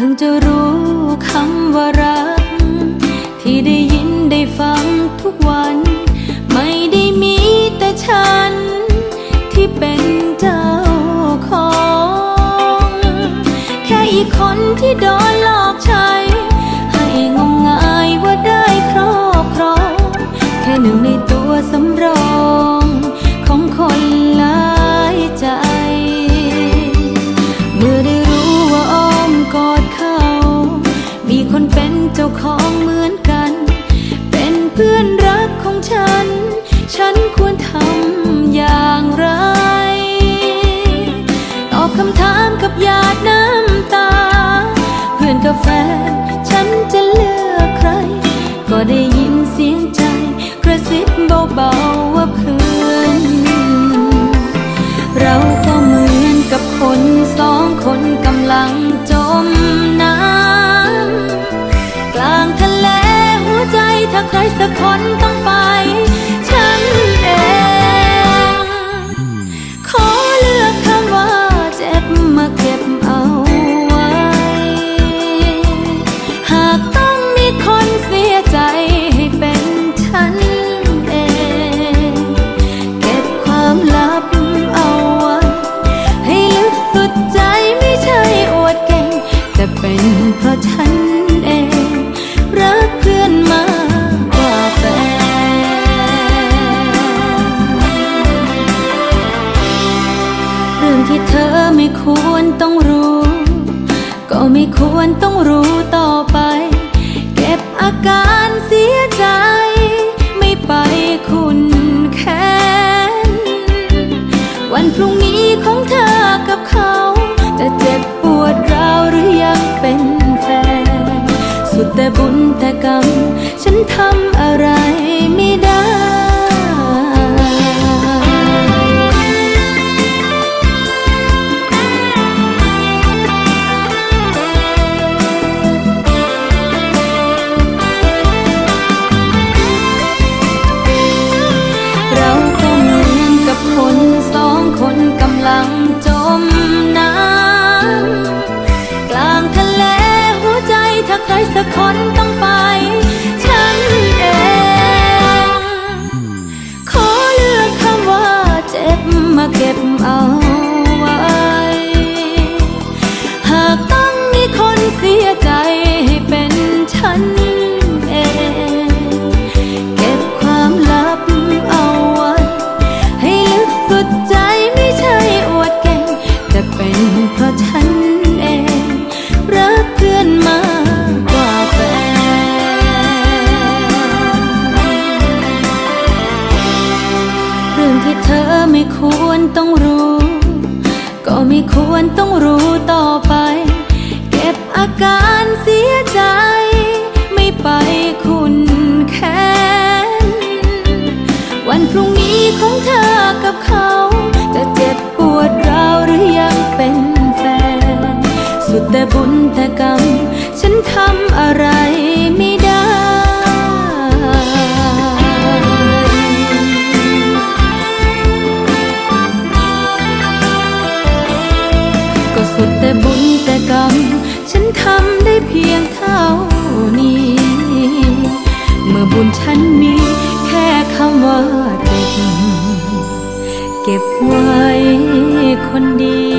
พิ่งจะรู้คำว่ารัก ที่ได้ยินได้ฟังทุกวัน ไม่ได้มีแต่ฉัน ที่เป็นเจ้าของ แค่อีกคนที่โดนหลอกใช้ ให้งงงายว่าได้ครอบครอง แค่หนึ่งในตัวสำรองของคนละ ควรทำอย่างไร ตอบคำถามกับหยาดน้ำตา เพื่อนกับแฟนฉันจะเลือกใคร ก็ได้ยินเสียงใจกระซิบเบาๆว่าเพื่อน เราก็เหมือนกับคนสองคนกำลังจมน้ำกลางทะเลหัวใจถ้าใครสักคน เพราะฉันเอง รักเพื่อนมากกว่าแฟนเรื่องที่เธอไม่ควรต้องรู้ ก็ไม่ควรต้องรู้ต่อไป เก็บอาการเสียใจ ไม่ไปคุณแค้นวันพรุ่งนี้ แต่บุญแต่กรรม ฉันทำอะไรไม่ได้เราก็เหมือนกับคนสองคนกำลังจม สักคนต้อง ที่เธอไม่ควรต้องรู้ ก็ไม่ควรต้องรู้ต่อไป เก็บอาการเสียใจ ไม่ไปคุณแค้นวันพรุ่งนี้ของเธอกับเขา จะเจ็บปวดราวหรือยังเป็นแฟน สุดแต่บุญแต่กรรม ฉันทำอะไร แต่บุญแต่กรรม ฉันทำได้เพียงเท่านี้ เมื่อบุญฉันมีแค่คำว่าเจ็บเก็บไว้คนเดี